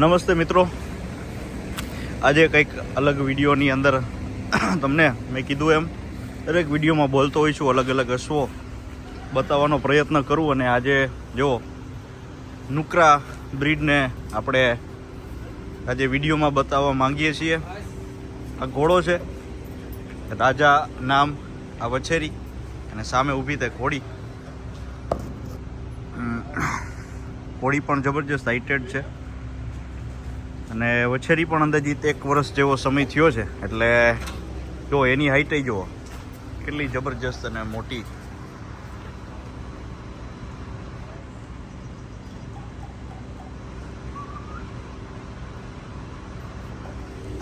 નમસ્તે મિત્રો. આજે કંઈક અલગ વિડીયોની અંદર તમને મેં કીધું એમ, દરેક વિડીયોમાં બોલતો હોઈ છું અલગ અલગ અશ્વો બતાવવાનો પ્રયત્ન કરું અને આજે જો નુકરા બ્રિડને આપણે આજે વિડીયોમાં બતાવવા માંગીએ છીએ. આ ઘોડો છે, રાજા નામ આ વછેરી, અને સામે ઊભી તે ઘોડી. ઘોડી પણ જબરજસ્ત હાઇટેડ છે. અને વછેરી પણ અંદાજિત એક વર્ષ જેવો સમય થયો છે. એટલે જો એની હાઈટ જુઓ. કેટલી જબરજસ્ત અને મોટી.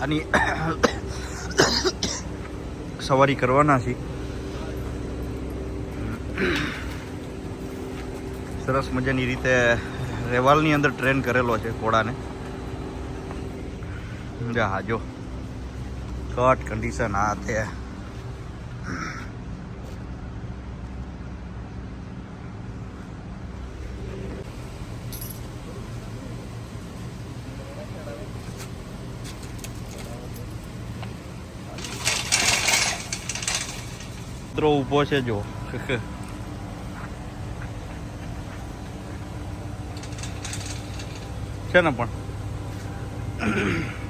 આની સવારી કરવાના છીએ. સરસ મજાની રીતે રેવાલની અંદર ટ્રેન કરેલો છે ઘોડાને. જા હા જો કટ કન્ડિશન આ તે મિત્રો ઊભો છે જો છે ને પણ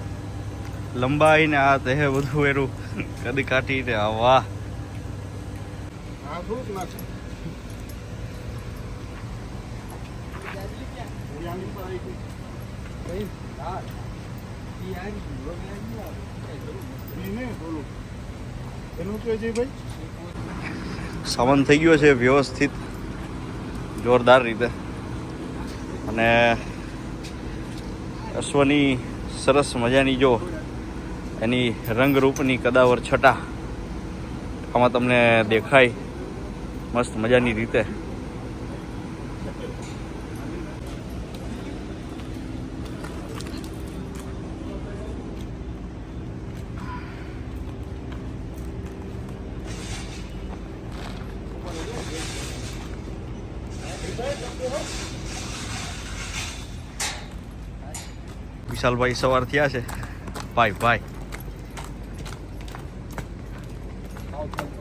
લંબાઈ ને આ તે બધું એનું કદી કાઢીને આ વાહ. સામાન થઈ ગયો છે વ્યવસ્થિત, જોરદાર રીતે. અને અશ્વની સરસ મજાની જો એની રંગરૂપની કદાવર છટા આમાં તમને દેખાય. મસ્ત મજાની રીતે. વિશાલભાઈ સવાર થયા છે. ભાઈ ભાઈ. like, like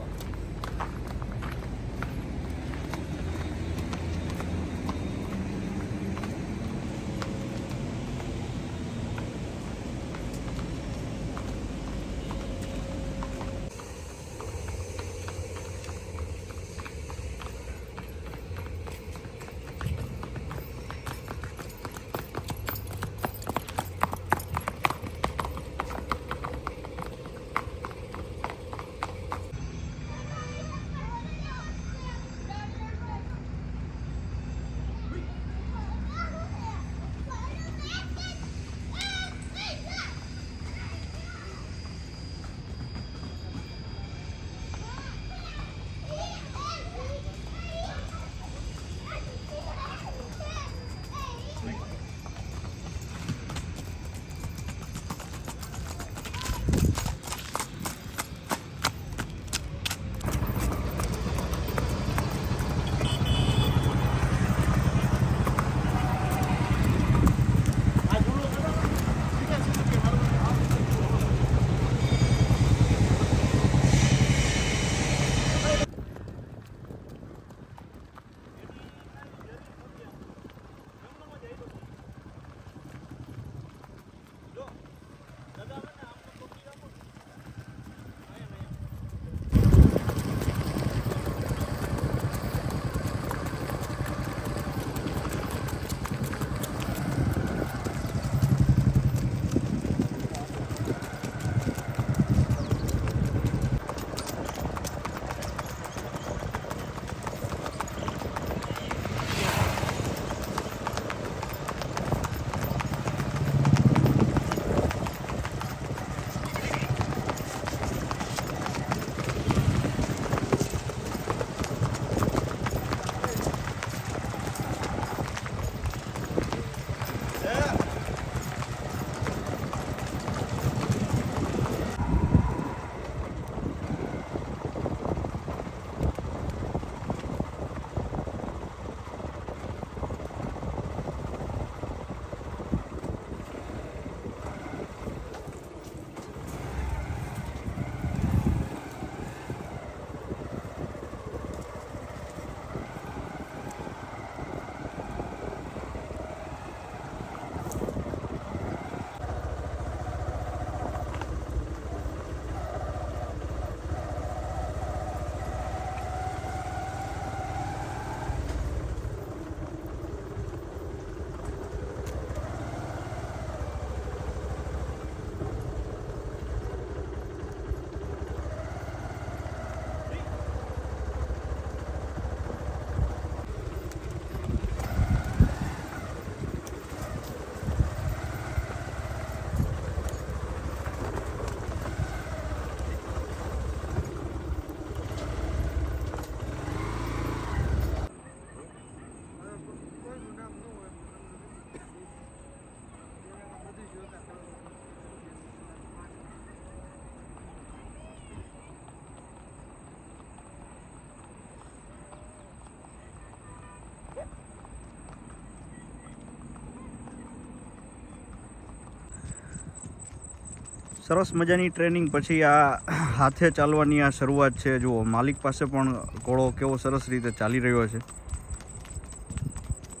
સરસ મજાની ટ્રેનિંગ પછી આ હાથે ચાલવાની આ શરૂઆત છે. જુઓ, માલિક પાસે પણ ઘોડો કેવો સરસ રીતે ચાલી રહ્યો છે.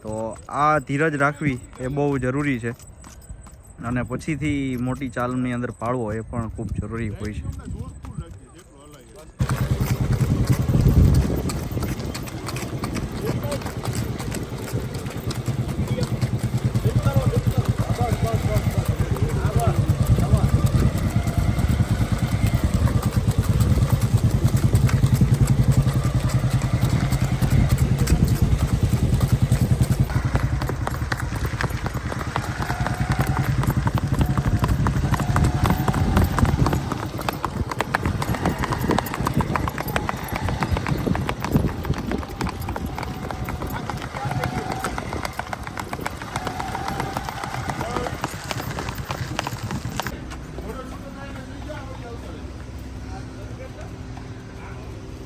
તો આ ધીરજ રાખવી એ બહુ જરૂરી છે. અને પછીથી મોટી ચાલની અંદર પાડવો એ પણ ખૂબ જરૂરી હોય છે.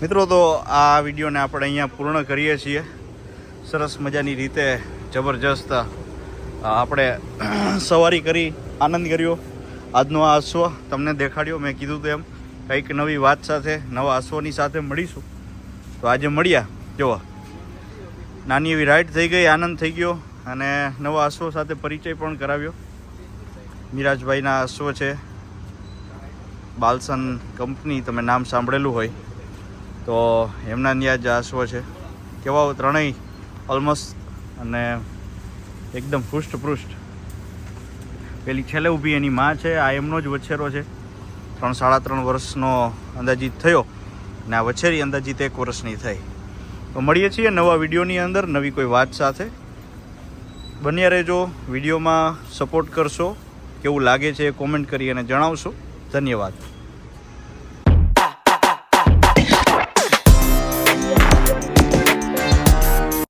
મિત્રો, તો આ વિડીયોને આપણે અહીંયા પૂર્ણ કરીએ છીએ. સરસ મજાની રીતે જબરજસ્ત આપણે સવારી કરી, આનંદ કર્યો. આજનો આ અશ્વ તમને દેખાડ્યો, મેં કીધું તેમ કંઈક નવી વાત સાથે, નવા અશ્વની સાથે મળીશું. તો આજે મળ્યા. જુઓ નાની એવી રાઈડ થઈ ગઈ, આનંદ થઈ ગયો અને નવા અશ્વ સાથે પરિચય પણ કરાવ્યો. મિરાજભાઈના અશ્વ છે. બાલસન કંપની, તમે નામ સાંભળેલું હોય. તો એમના ત્યાં જ આ છે. કેવા ત્રણેય? ઓલમોસ્ટ અને એકદમ પૃષ્ઠપૃષ્ઠ. પેલી છેલ્લે ઊભી એની માં છે, આ એમનો જ વછેરો છે. ત્રણ સાડા ત્રણ વર્ષનો અંદાજિત થયો અને આ વછેરી અંદાજિત એક વર્ષની થઈ. તો મળીએ છીએ નવા વિડીયોની અંદર, નવી કોઈ વાત સાથે. બન્યા રહેજો, વિડીયોમાં સપોર્ટ કરશો. કેવું લાગે છે એ કોમેન્ટ કરી અને જણાવશો. ધન્યવાદ.